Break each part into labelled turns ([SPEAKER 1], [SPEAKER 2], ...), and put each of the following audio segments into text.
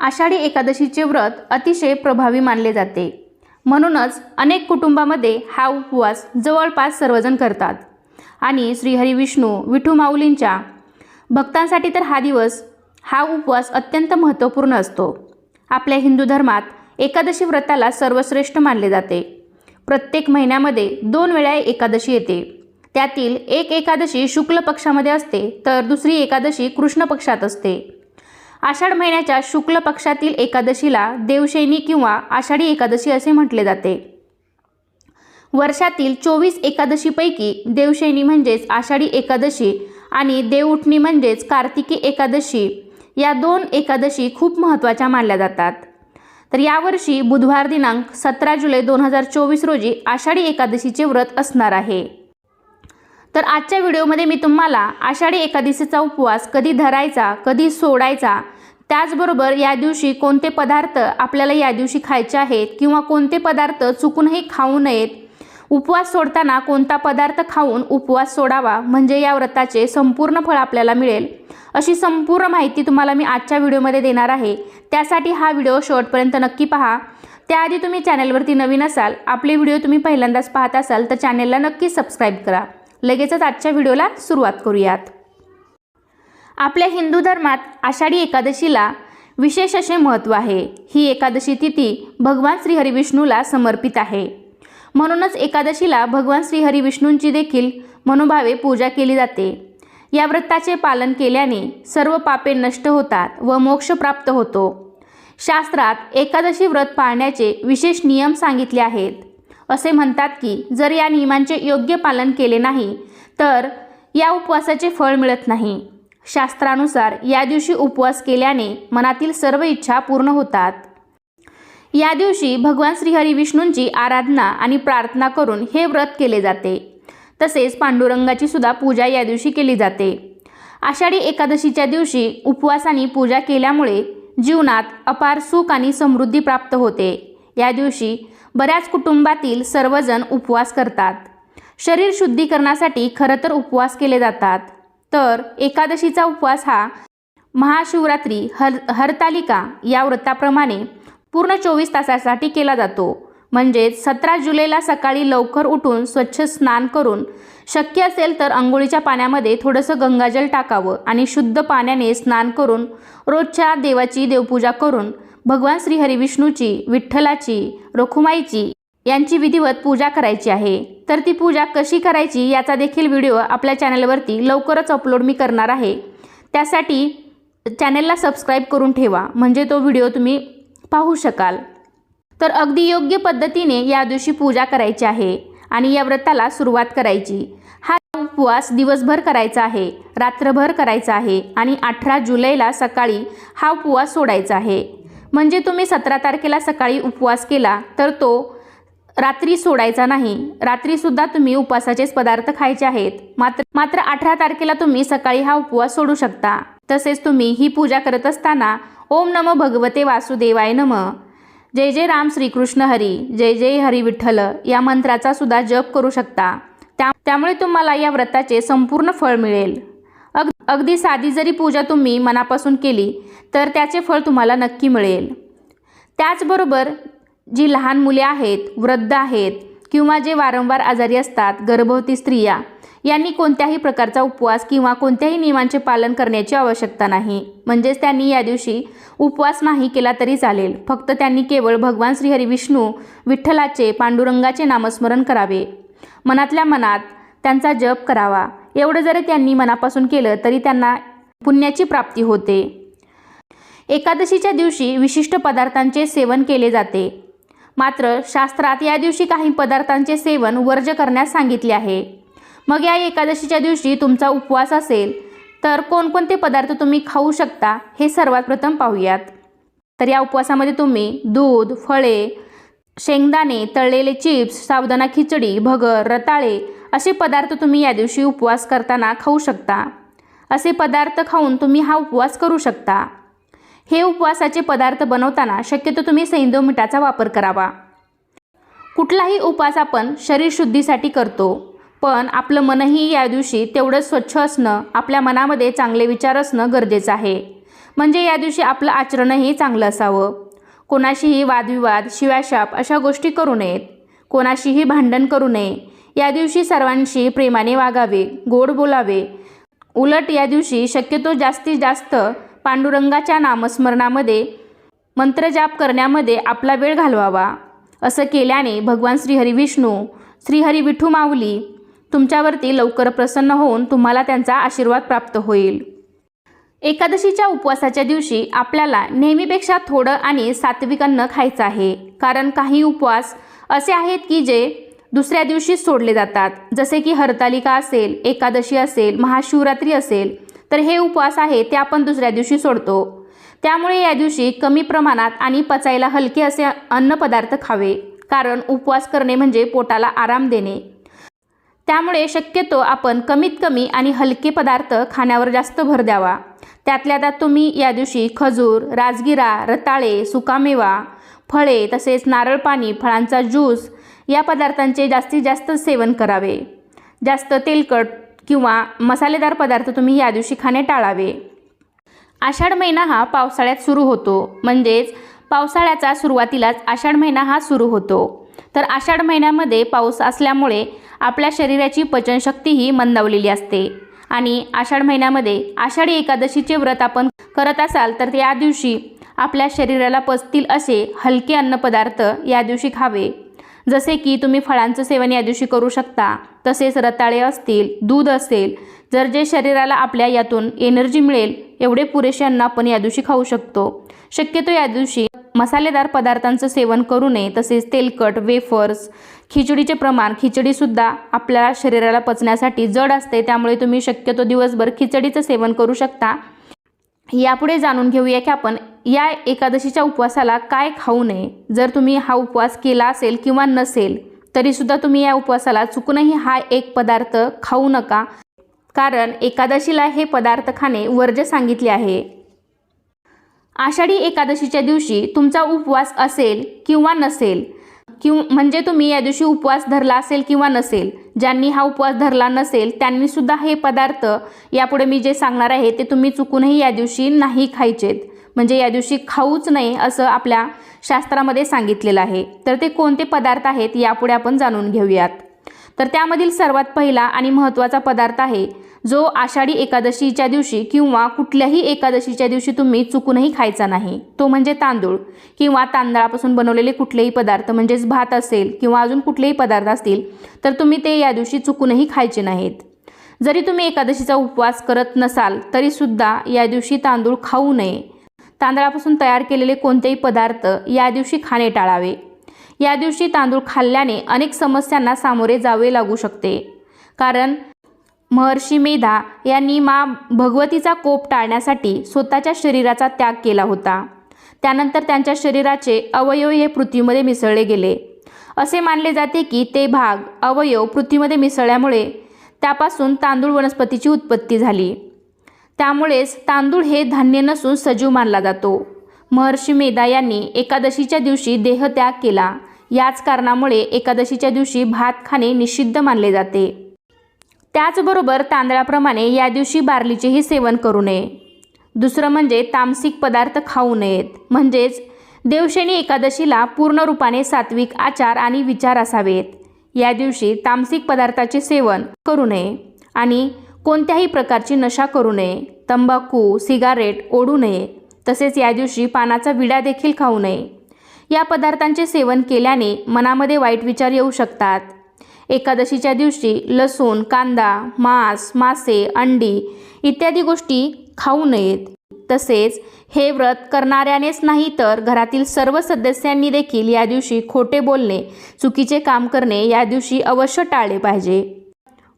[SPEAKER 1] आषाढी एकादशीचे व्रत अतिशय प्रभावी मानले जाते. म्हणूनच अनेक कुटुंबामध्ये हा उपवास जवळपास सर्वजण करतात. आणि श्रीहरी विष्णू विठू माऊलींच्या भक्तांसाठी तर हा दिवस हा उपवास अत्यंत महत्त्वपूर्ण असतो. आपल्या हिंदू धर्मात एकादशी व्रताला सर्वश्रेष्ठ मानले जाते. प्रत्येक महिन्यामध्ये दोन वेळा एकादशी येते. त्यातील एक एकादशी शुक्ल पक्षामध्ये असते तर दुसरी एकादशी कृष्ण पक्षात असते. आषाढ महिन्याच्या शुक्ल पक्षातील एकादशीला देवशैनी किंवा आषाढी एकादशी असे म्हटले जाते. वर्षातील चोवीस एकादशीपैकी देवशैनी म्हणजेच आषाढी एकादशी आणि देवउठणी म्हणजेच कार्तिकी एकादशी या दोन एकादशी खूप महत्त्वाच्या मानल्या जातात. तर यावर्षी बुधवार दिनांक सतरा जुलै दोन हजार चोवीस रोजी आषाढी एकादशीचे व्रत असणार आहे. तर आजच्या व्हिडिओमध्ये मी तुम्हाला आषाढी एकादशीचा उपवास कधी धरायचा कधी सोडायचा त्याचबरोबर या दिवशी कोणते पदार्थ आपल्याला या दिवशी खायचे आहेत किंवा कोणते पदार्थ चुकूनही खाऊ नयेत उपवास सोडताना कोणता पदार्थ खाऊन उपवास सोडावा म्हणजे या व्रताचे संपूर्ण फळ आपल्याला मिळेल. अशी संपूर्ण माहिती तुम्हाला मी आजच्या व्हिडिओमध्ये देणार आहे. त्यासाठी हा व्हिडिओ शेवटपर्यंत नक्की पहा. त्याआधी तुम्ही चॅनलवरती नवीन असाल आपले व्हिडिओ तुम्ही पहिल्यांदाच पाहत असाल तर चॅनेलला नक्की सबस्क्राईब करा. लगेचच आजच्या व्हिडिओला सुरुवात करूयात. आपल्या हिंदू धर्मात आषाढी एकादशीला विशेष असे महत्त्व आहे. ही एकादशी तिथी भगवान श्रीहरिविष्णूला समर्पित आहे. म्हणूनच एकादशीला भगवान श्रीहरिविष्णूंची देखील मनोभावे पूजा केली जाते. या व्रताचे पालन केल्याने सर्व पापे नष्ट होतात व मोक्ष प्राप्त होतो. शास्त्रात एकादशी व्रत पाळण्याचे विशेष नियम सांगितले आहेत. असे म्हणतात की जर या नियमांचे योग्य पालन केले नाही तर या उपवासाचे फळ मिळत नाही. शास्त्रानुसार या दिवशी उपवास केल्याने मनातील सर्व इच्छा पूर्ण होतात. या दिवशी भगवान श्रीहरी विष्णूंची आराधना आणि प्रार्थना करून हे व्रत केले जाते. तसेच पांडुरंगाची सुद्धा पूजा या दिवशी केली जाते. आषाढी एकादशीच्या दिवशी उपवासाने पूजा केल्यामुळे जीवनात अपार सुख आणि समृद्धी प्राप्त होते. या दिवशी बऱ्याच कुटुंबातील सर्वजण उपवास करतात. शरीर शुद्धीकरणासाठी खरं तर उपवास केले जातात. तर एकादशीचा उपवास हा महाशिवरात्री हर हरतालिका या व्रताप्रमाणे पूर्ण चोवीस तासासाठी केला जातो. म्हणजेच सतरा जुलैला सकाळी लवकर उठून स्वच्छ स्नान करून शक्य असेल तर आंघोळीच्या पाण्यामध्ये थोडंसं गंगाजल टाकावं आणि शुद्ध पाण्याने स्नान करून रोजच्या देवाची देवपूजा करून भगवान श्रीहरी विष्णूची विठ्ठलाची रखुमाईची यांची विधिवत पूजा करायची आहे. तर ती पूजा कशी करायची याचा देखील व्हिडिओ आपल्या चॅनलवरती लवकरच अपलोड मी करणार आहे. त्यासाठी चॅनलला सबस्क्राईब करून ठेवा म्हणजे तो व्हिडिओ तुम्ही पाहू शकाल. तर अगदी योग्य पद्धतीने या दिवशी पूजा करायची आहे आणि या व्रताला सुरुवात करायची. हा उपवास दिवसभर करायचा आहे रात्रभर करायचा आहे आणि अठरा जुलैला सकाळी हा उपवास सोडायचा आहे. म्हणजे तुम्ही सतरा तारखेला सकाळी उपवास केला तर तो रात्री सोडायचा नाही. रात्रीसुद्धा तुम्ही उपवासाचेच पदार्थ खायचे आहेत. मात्र मात्र अठरा तारखेला तुम्ही सकाळी हा उपवास सोडू शकता. तसेच तुम्ही ही पूजा करत असताना ओम नम भगवते वासुदेवाय नम. जय जय राम श्रीकृष्ण हरी. जय जय हरी विठ्ठल. या मंत्राचा सुद्धा जप करू शकता. त्या त्यामुळे तुम्हाला या व्रताचे संपूर्ण फळ मिळेल. अगदी साधी जरी पूजा तुम्ही मनापासून केली तर त्याचे फळ तुम्हाला नक्की मिळेल. त्याचबरोबर जी लहान मुले आहेत वृद्ध आहेत किंवा जे वारंवार आजारी असतात गर्भवती स्त्रिया यांनी कोणत्याही प्रकारचा उपवास किंवा कोणत्याही नियमांचे पालन करण्याची आवश्यकता नाही. म्हणजेच त्यांनी या दिवशी उपवास नाही केला तरी चालेल. फक्त त्यांनी केवळ भगवान श्रीहरी विष्णू विठ्ठलाचे पांडुरंगाचे नामस्मरण करावे. मनातल्या मनात त्यांचा जप करावा. एवढं जरी त्यांनी मनापासून केलं तरी त्यांना पुण्याची प्राप्ती होते. एकादशीच्या दिवशी विशिष्ट पदार्थांचे सेवन केले जाते. मात्र शास्त्रात या दिवशी काही पदार्थांचे सेवन वर्ज करण्यास सांगितले आहे. मग या एकादशीच्या दिवशी तुमचा उपवास असेल तर कोणकोणते पदार्थ तुम्ही खाऊ शकता हे सर्वात प्रथम पाहूयात. तर या उपवासामध्ये तुम्ही दूध फळे शेंगदाणे तळलेले चिप्स साबुदाणा खिचडी भगर रताळे असे पदार्थ तुम्ही या दिवशी उपवास करताना खाऊ शकता. असे पदार्थ खाऊन तुम्ही हा उपवास करू शकता. हे उपवासाचे पदार्थ बनवताना शक्यतो तुम्ही सैंदव मिठाचा वापर करावा. कुठलाही उपवास आपण शरीर शुद्धीसाठी करतो पण आपलं मनही या दिवशी तेवढंच स्वच्छ असणं आपल्या मनामध्ये चांगले विचार असणं गरजेचं आहे. म्हणजे या दिवशी आपलं आचरणही चांगलं असावं. कोणाशीही वादविवाद शिवाशाप अशा गोष्टी करू नयेत. कोणाशीही भांडण करू नये. या दिवशी सर्वांशी प्रेमाने वागावे गोड बोलावे. उलट या दिवशी शक्यतो जास्तीत जास्त पांडुरंगाच्या नामस्मरणामध्ये मंत्रजाप करण्यामध्ये आपला वेळ घालवावा. असं केल्याने भगवान श्रीहरिविष्णू श्रीहरी विठू माऊली तुमच्यावरती लवकर प्रसन्न होऊन तुम्हाला त्यांचा आशीर्वाद प्राप्त होईल. एकादशीच्या उपवासाच्या दिवशी आपल्याला नेहमीपेक्षा थोडं आणि सात्विक अन्न खायचं आहे. कारण काही उपवास असे आहेत की जे दुसऱ्या दिवशी सोडले जातात. जसे की हरतालिका असेल एकादशी असेल महाशिवरात्री असेल तर हे उपवास आहे ते आपण दुसऱ्या दिवशी सोडतो. त्यामुळे या दिवशी कमी प्रमाणात आणि पचायला हलके असे अन्नपदार्थ खावे कारण उपवास करणे म्हणजे पोटाला आराम देणे. त्यामुळे शक्यतो आपण कमीत कमी आणि हलके पदार्थ खाण्यावर जास्त भर द्यावा. त्यातल्या त्यात तुम्ही या दिवशी खजूर राजगिरा रताळे सुकामेवा फळे तसेच नारळ पाणी फळांचा ज्यूस या पदार्थांचे जास्तीत जास्त सेवन करावे. जास्त तेलकट किंवा मसालेदार पदार्थ तुम्ही या दिवशी खाणे टाळावे. आषाढ महिना हा पावसाळ्यात सुरू होतो. म्हणजेच पावसाळ्याचा सुरुवातीलाच आषाढ महिना हा सुरू होतो. तर आषाढ महिन्यामध्ये पाऊस असल्यामुळे आपल्या शरीराची पचनशक्तीही मंदावलेली असते. आणि आषाढ महिन्यामध्ये आषाढी एकादशीचे व्रत आपण करत असाल तर या दिवशी आपल्या शरीराला पचतील असे हलके अन्नपदार्थ या दिवशी खावे. जसे की तुम्ही फळांचं सेवन या दिवशी करू शकता तसेच रताळे असतील दूध असेल जर जे शरीराला आपल्या यातून एनर्जी मिळेल एवढे पुरेसे अन्न आपण या दिवशी खाऊ शकतो. शक्यतो या दिवशी मसालेदार पदार्थांचं सेवन करू नये तसेच तेलकट वेफर्स खिचडीचे प्रमाण खिचडीसुद्धा आपल्या शरीराला पचण्यासाठी जड असते त्यामुळे तुम्ही शक्यतो दिवसभर खिचडीचं सेवन करू शकता. यापुढे जाणून घेऊया की आपण या एकादशीच्या उपवासाला काय खाऊ नये. जर तुम्ही हा उपवास केला असेल किंवा नसेल तरीसुद्धा तुम्ही या उपवासाला चुकूनही हा एक पदार्थ खाऊ नका. कारण एकादशीला हे पदार्थ खाणे वर्ज्य सांगितले आहे. आषाढी एकादशीच्या दिवशी तुमचा उपवास असेल किंवा नसेल किंवा म्हणजे तुम्ही या दिवशी उपवास धरला असेल किंवा नसेल ज्यांनी हा उपवास धरला नसेल त्यांनी सुद्धा हे पदार्थ यापुढे मी जे सांगणार आहे ते तुम्ही चुकूनही या दिवशी नाही खायचेत. म्हणजे या दिवशी खाऊच नये असं आपल्या शास्त्रामध्ये सांगितलेलं आहे. तर ते कोणते पदार्थ आहेत यापुढे आपण जाणून घेऊयात. तर त्यामधील सर्वात पहिला आणि महत्त्वाचा पदार्थ आहे जो आषाढी एकादशीच्या दिवशी किंवा कुठल्याही एकादशीच्या दिवशी तुम्ही चुकूनही खायचा नाही. तो म्हणजे तांदूळ किंवा तांदळापासून बनवलेले कुठलेही पदार्थ म्हणजेच भात असेल किंवा अजून कुठलेही पदार्थ असतील तर तुम्ही ते या दिवशी चुकूनही खायचे नाहीत. जरी तुम्ही एकादशीचा उपवास करत नसाल तरीसुद्धा या दिवशी तांदूळ खाऊ नये. तांदळापासून तयार केलेले कोणतेही पदार्थ या दिवशी खाणे टाळावे. या दिवशी तांदूळ खाल्ल्याने अनेक समस्यांना सामोरे जावे लागू शकते. कारण महर्षी मेधा यांनी मा भगवतीचा कोप टाळण्यासाठी स्वतःच्या शरीराचा त्याग केला होता. त्यानंतर त्यांच्या शरीराचे अवयव हे पृथ्वीमध्ये मिसळले गेले. असे मानले जाते की ते भाग अवयव पृथ्वीमध्ये मिसळल्यामुळे त्यापासून तांदूळ वनस्पतीची उत्पत्ती झाली. त्यामुळेच तांदूळ हे धान्य नसून सजीव मानला जातो. महर्षी मेधा यांनी एकादशीच्या दिवशी देहत्याग केला. याच कारणामुळे एकादशीच्या दिवशी भात खाणे निषिद्ध मानले जाते. त्याचबरोबर तांदळाप्रमाणे या दिवशी बार्लीचेही सेवन करू नये. दुसरं म्हणजे तामसिक पदार्थ खाऊ नयेत. म्हणजेच देवशनी एकादशीला पूर्ण रूपाने सात्विक आचार आणि विचार असावेत. या दिवशी तामसिक पदार्थाचे सेवन करू नये आणि कोणत्याही प्रकारची नशा करू नये. तंबाखू सिगारेट ओढू नये. तसेच या दिवशी पानाचा विडा देखील खाऊ नये. या पदार्थांचे सेवन केल्याने मनामध्ये वाईट विचार येऊ शकतात. एकादशीच्या दिवशी लसूण कांदा मांस मासे अंडी इत्यादी गोष्टी खाऊ नयेत. तसेच हे व्रत करणाऱ्यानेच नाही तर घरातील सर्व सदस्यांनी देखील या दिवशी खोटे बोलणे चुकीचे काम करणे या दिवशी अवश्य टाळले पाहिजे.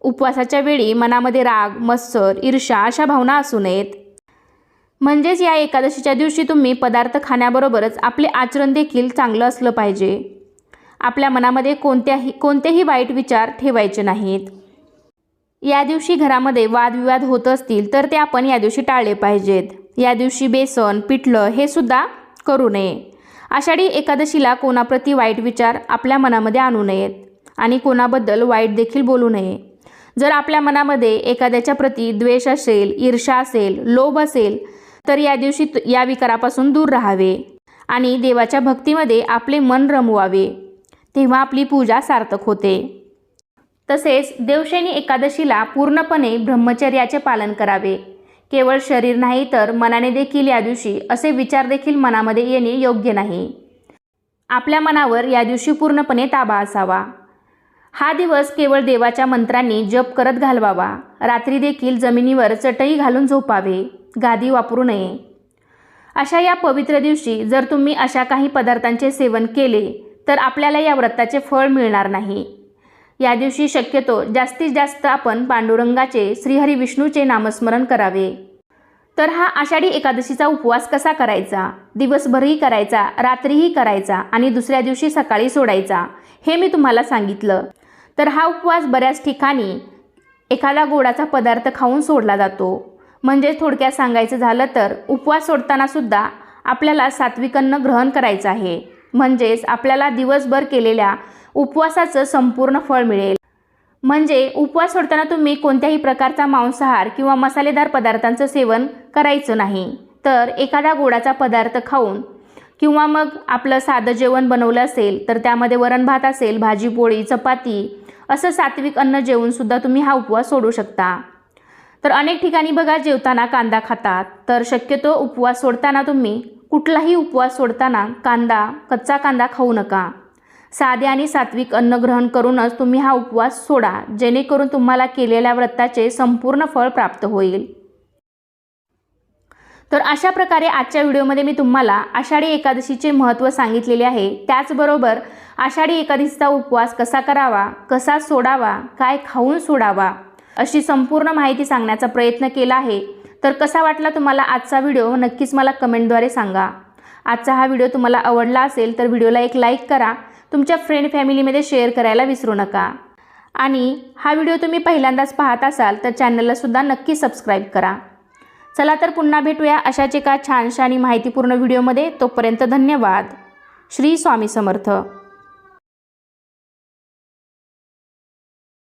[SPEAKER 1] उपवासाच्या वेळी मनामध्ये राग मत्सर ईर्षा अशा भावना असू नयेत. म्हणजेच या एकादशीच्या दिवशी तुम्ही पदार्थ खाण्याबरोबरच आपले आचरण देखील चांगलं असलं पाहिजे. आपल्या मनामध्ये कोणत्याही कोणतेही वाईट विचार ठेवायचे नाहीत. या दिवशी घरामध्ये वादविवाद होत असतील तर ते आपण या दिवशी टाळले पाहिजेत. या दिवशी बेसन पिठलं हे सुद्धा करू नये. आषाढी एकादशीला कोणाप्रती वाईट विचार आपल्या मनामध्ये आणू नयेत आणि कोणाबद्दल वाईट देखील बोलू नये. जर आपल्या मनामध्ये एखाद्याच्या प्रती द्वेष असेल ईर्षा असेल लोभ असेल तर या दिवशी या विकारापासून दूर राहावे आणि देवाच्या भक्तीमध्ये आपले मन रमवावे. तेव्हा आपली पूजा सार्थक होते. तसेच देवशैनी एकादशीला पूर्णपणे ब्रह्मचर्याचे पालन करावे. केवळ शरीर नाही तर मनाने देखील या दिवशी असे विचार देखील मनामध्ये येणे योग्य नाही. आपल्या मनावर या दिवशी पूर्णपणे ताबा असावा. हा दिवस केवळ देवाच्या मंत्रांनी जप करत घालवावा. रात्री देखील जमिनीवर चटई घालून झोपावे. गादी वापरू नये. अशा या पवित्र दिवशी जर तुम्ही अशा काही पदार्थांचे सेवन केले तर आपल्याला या व्रताचे फळ मिळणार नाही. या दिवशी शक्यतो जास्तीत जास्त आपण पांडुरंगाचे श्रीहरी विष्णूचे नामस्मरण करावे. तर हा आषाढी एकादशीचा उपवास कसा करायचा? दिवसभरही करायचा रात्रीही करायचा आणि दुसऱ्या दिवशी सकाळी सोडायचा हे मी तुम्हाला सांगितलं. तर हा उपवास बऱ्याच ठिकाणी एखादा गोडाचा पदार्थ खाऊन सोडला जातो. म्हणजे थोडक्यात सांगायचं झालं तर उपवास सोडताना सुद्धा आपल्याला सात्विक अन्न ग्रहण करायचं आहे. म्हणजेच आपल्याला दिवसभर केलेल्या उपवासाचं संपूर्ण फळ मिळेल. म्हणजे उपवास सोडताना तुम्ही कोणत्याही प्रकारचा मांसाहार किंवा मसालेदार पदार्थांचं सेवन करायचं नाही. तर एखादा गोडाचा पदार्थ खाऊन किंवा मग आपलं साधं जेवण बनवलं असेल तर त्यामध्ये वरण भात असेल भाजी पोळी चपाती असं सात्विक अन्न जेवूनसुद्धा तुम्ही हा उपवास सोडू शकता. तर अनेक ठिकाणी बघा जेवताना कांदा खातात. तर शक्यतो उपवास सोडताना तुम्ही कुठलाही उपवास सोडताना कांदा कच्चा कांदा खाऊ नका. साधे आणि सात्विक अन्न ग्रहण करूनच तुम्ही हा उपवास सोडा जेणेकरून तुम्हाला केलेल्या व्रताचे संपूर्ण फळ प्राप्त होईल. तर अशा प्रकारे आजच्या व्हिडिओमध्ये मी तुम्हाला आषाढी एकादशीचे महत्त्व सांगितलेले आहे. त्याचबरोबर आषाढी एकादशीचा उपवास कसा करावा कसा सोडावा काय खाऊन सोडावा अशी संपूर्ण माहिती सांगण्याचा प्रयत्न केला आहे. तर कसा वाटला तुम्हाला आजचा व्हिडिओ? हो, नक्कीच मला कमेंटद्वारे सांगा. आजचा हा व्हिडिओ तुम्हाला आवडला असेल तर व्हिडिओला एक लाईक करा. तुमच्या फ्रेंड फॅमिलीमध्ये शेअर करायला विसरू नका. आणि हा व्हिडिओ तुम्ही पहिल्यांदाच पाहत असाल तर चॅनललासुद्धा नक्की सबस्क्राईब करा. चला तर पुन्हा भेटूया अशाच एका छानशा आणि माहितीपूर्ण व्हिडिओमध्ये. तोपर्यंत धन्यवाद. श्री स्वामी समर्थ.